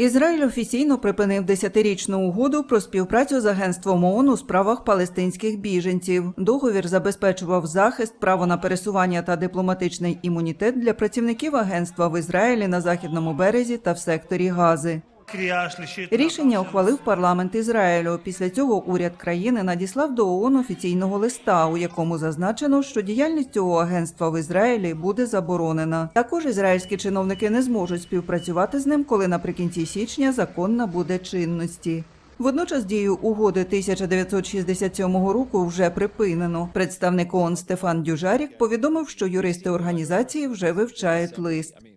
Ізраїль офіційно припинив десятирічну угоду про співпрацю з агентством ООН у справах палестинських біженців. Договір забезпечував захист, право на пересування та дипломатичний імунітет для працівників агентства в Ізраїлі на західному березі та в секторі Гази. Рішення ухвалив парламент Ізраїлю. Після цього уряд країни надіслав до ООН офіційного листа, у якому зазначено, що діяльність цього агентства в Ізраїлі буде заборонена. Також ізраїльські чиновники не зможуть співпрацювати з ним, коли наприкінці січня закон набуде чинності. Водночас дію угоди 1967 року вже припинено. Представник ООН Стефан Дюжарік повідомив, що юристи організації вже вивчають лист.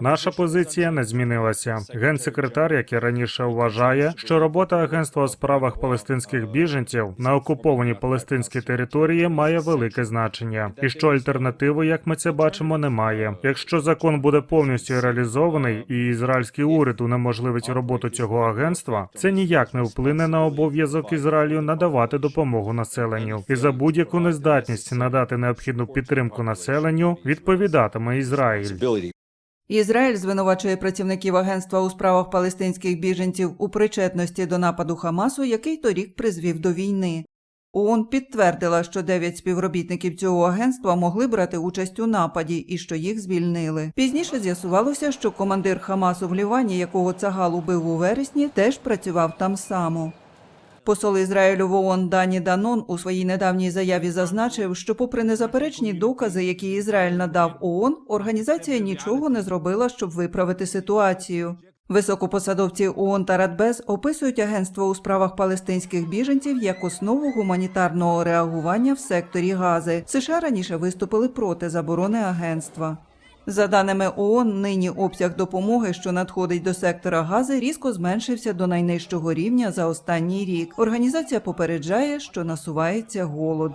Наша позиція не змінилася. Генсекретар, як і раніше вважає, що робота агентства у справах палестинських біженців на окупованій палестинській території має велике значення, і що альтернативи, як ми це бачимо, немає. Якщо закон буде повністю реалізований і ізраїльський уряд унеможливить роботу цього агентства, це ніяк не вплине на обов'язок Ізраїлю надавати допомогу населенню. І за будь-яку нездатність надати необхідну підтримку населенню відповідатиме Ізраїль. Ізраїль звинувачує працівників агентства у справах палестинських біженців у причетності до нападу Хамасу, який торік призвів до війни. ООН підтвердила, що дев'ять співробітників цього агентства могли брати участь у нападі і що їх звільнили. Пізніше з'ясувалося, що командир Хамасу в Лівані, якого Цагал убив у вересні, теж працював там само. Посол Ізраїлю в ООН Дані Данон у своїй недавній заяві зазначив, що, попри незаперечні докази, які Ізраїль надав ООН, організація нічого не зробила, щоб виправити ситуацію. Високопосадовці ООН та Радбез описують агентство у справах палестинських біженців як основу гуманітарного реагування в секторі Гази. США раніше виступили проти заборони агентства. За даними ООН, нині обсяг допомоги, що надходить до сектора Гази, різко зменшився до найнижчого рівня за останній рік. Організація попереджає, що насувається голод.